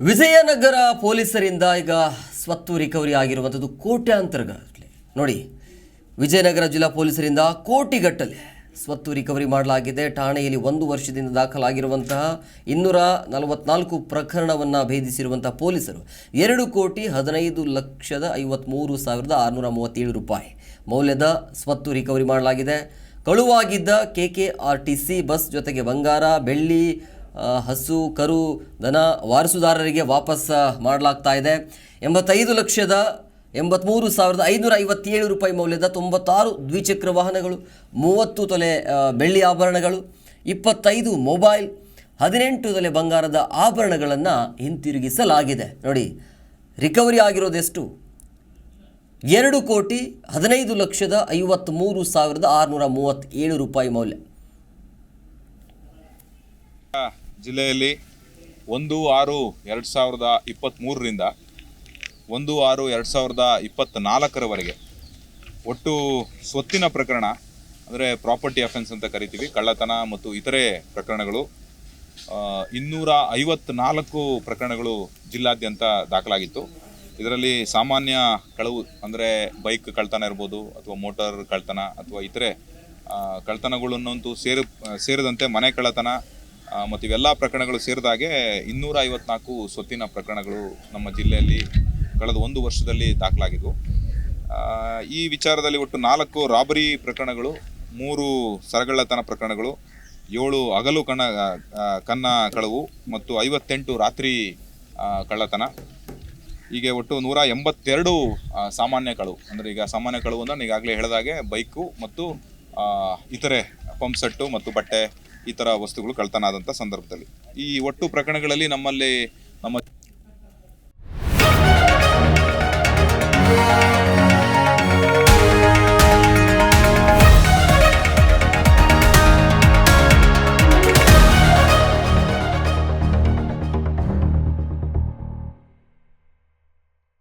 ವಿಜಯನಗರ ಪೊಲೀಸರಿಂದ ಈಗ ಸ್ವತ್ತು ರಿಕವರಿ ಆಗಿರುವಂಥದ್ದು ಕೋಟ್ಯಾಂತರಗಟ್ಟಲೆ. ನೋಡಿ, ವಿಜಯನಗರ ಜಿಲ್ಲಾ ಪೊಲೀಸರಿಂದ ಕೋಟಿಗಟ್ಟಲೆ ಸ್ವತ್ತು ರಿಕವರಿ ಮಾಡಲಾಗಿದೆ. ಠಾಣೆಯಲ್ಲಿ ಒಂದು ವರ್ಷದಿಂದ ದಾಖಲಾಗಿರುವಂತಹ ಇನ್ನೂರ ನಲವತ್ನಾಲ್ಕು ಪ್ರಕರಣವನ್ನು ಭೇದಿಸಿರುವಂತಹ ಪೊಲೀಸರು ಎರಡು ಕೋಟಿ ಹದಿನೈದು ಲಕ್ಷದ ಐವತ್ತ್ಮೂರು ಸಾವಿರದ ಆರುನೂರ ಮೂವತ್ತೇಳು ರೂಪಾಯಿ ಮೌಲ್ಯದ ಸ್ವತ್ತು ರಿಕವರಿ ಮಾಡಲಾಗಿದೆ. ಕಳುವಾಗಿದ್ದ K K R T C bus ಜೊತೆಗೆ ಬಂಗಾರ, ಬೆಳ್ಳಿ ಹಸು, ಕರು, ದನ ವಾರಸುದಾರರಿಗೆ ವಾಪಸ್ ಮಾಡಲಾಗ್ತಾ ಇದೆ. ಎಂಬತ್ತೈದು ಲಕ್ಷದ ಎಂಬತ್ತ್ಮೂರು ಸಾವಿರದ ಐನೂರ ಐವತ್ತೇಳು ರೂಪಾಯಿ ಮೌಲ್ಯದ ತೊಂಬತ್ತಾರು ದ್ವಿಚಕ್ರ ವಾಹನಗಳು, ಮೂವತ್ತು ತೊಲೆ ಬೆಳ್ಳಿ ಆಭರಣಗಳು, ಇಪ್ಪತ್ತೈದು ಮೊಬೈಲ್, ಹದಿನೆಂಟು ತೊಲೆ ಬಂಗಾರದ ಆಭರಣಗಳನ್ನು ಹಿಂತಿರುಗಿಸಲಾಗಿದೆ. ನೋಡಿ, ರಿಕವರಿ ಆಗಿರೋದೆಷ್ಟು? ಎರಡು ಕೋಟಿ ಹದಿನೈದು ಲಕ್ಷದ ಐವತ್ತ್ಮೂರು ಸಾವಿರದ ಆರುನೂರ ಮೂವತ್ತೇಳು ರೂಪಾಯಿ ಮೌಲ್ಯ. ಜಿಲ್ಲೆಯಲ್ಲಿ ಒಂದು ಆರು ಎರಡು ಸಾವಿರದ ಇಪ್ಪತ್ತ್ಮೂರರಿಂದ ಒಂದು ಆರು ಎರಡು ಸಾವಿರದ ಇಪ್ಪತ್ತ್ನಾಲ್ಕರವರೆಗೆ ಒಟ್ಟು ಸ್ವತ್ತಿನ ಪ್ರಕರಣ, ಅಂದರೆ ಪ್ರಾಪರ್ಟಿ ಅಫೆನ್ಸ್ ಅಂತ ಕರಿತೀವಿ, ಕಳ್ಳತನ ಮತ್ತು ಇತರೆ ಪ್ರಕರಣಗಳು ಇನ್ನೂರ ಐವತ್ನಾಲ್ಕು ಪ್ರಕರಣಗಳು ಜಿಲ್ಲಾದ್ಯಂತ ದಾಖಲಾಗಿತ್ತು. ಇದರಲ್ಲಿ ಸಾಮಾನ್ಯ ಕಳವು, ಅಂದರೆ ಬೈಕ್ ಕಳ್ತನ ಇರ್ಬೋದು, ಅಥವಾ ಮೋಟಾರ್ ಕಳ್ತನ ಅಥವಾ ಇತರೆ ಕಳ್ತನಗಳನ್ನಂತೂ ಸೇರಿ, ಸೇರಿದಂತೆ ಮನೆ ಕಳ್ಳತನ ಮತ್ತು ಇವೆಲ್ಲ ಪ್ರಕರಣಗಳು ಸೇರಿದಾಗೆ ಇನ್ನೂರ ಐವತ್ನಾಲ್ಕು ಸೊತ್ತಿನ ಪ್ರಕರಣಗಳು ನಮ್ಮ ಜಿಲ್ಲೆಯಲ್ಲಿ ಕಳೆದ ಒಂದು ವರ್ಷದಲ್ಲಿ ದಾಖಲಾಗಿದ್ವು. ಆ, ಈ ವಿಚಾರದಲ್ಲಿ ಒಟ್ಟು ನಾಲ್ಕು ರಾಬರಿ ಪ್ರಕರಣಗಳು ಮೂರು ಸರಗಳ್ಳತನ ಪ್ರಕರಣಗಳು ಏಳು ಹಗಲು ಕಣ ಕನ್ನ ಕಳವು ಮತ್ತು ಐವತ್ತೆಂಟು ರಾತ್ರಿ ಕಳ್ಳತನ. ಹೀಗೆ ಒಟ್ಟು ನೂರ ಎಂಬತ್ತೆರಡು ಸಾಮಾನ್ಯ ಕಳವು ಅಂದರೆ ಈಗ ಸಾಮಾನ್ಯ ಕಳವು ಅಂದರೆ ಈಗಾಗಲೇ ಹೇಳಿದಾಗೆ ಬೈಕು ಮತ್ತು ಇತರೆ ಪಂಪ್ ಸೆಟ್ಟು ಮತ್ತು ಬಟ್ಟೆ ಈ ತರ ವಸ್ತುಗಳು ಕಳ್ತನ ಆದಂಥ ಸಂದರ್ಭದಲ್ಲಿ. ಈ ಒಟ್ಟು ಪ್ರಕರಣಗಳಲ್ಲಿ ನಮ್ಮಲ್ಲಿ ನಮ್ಮ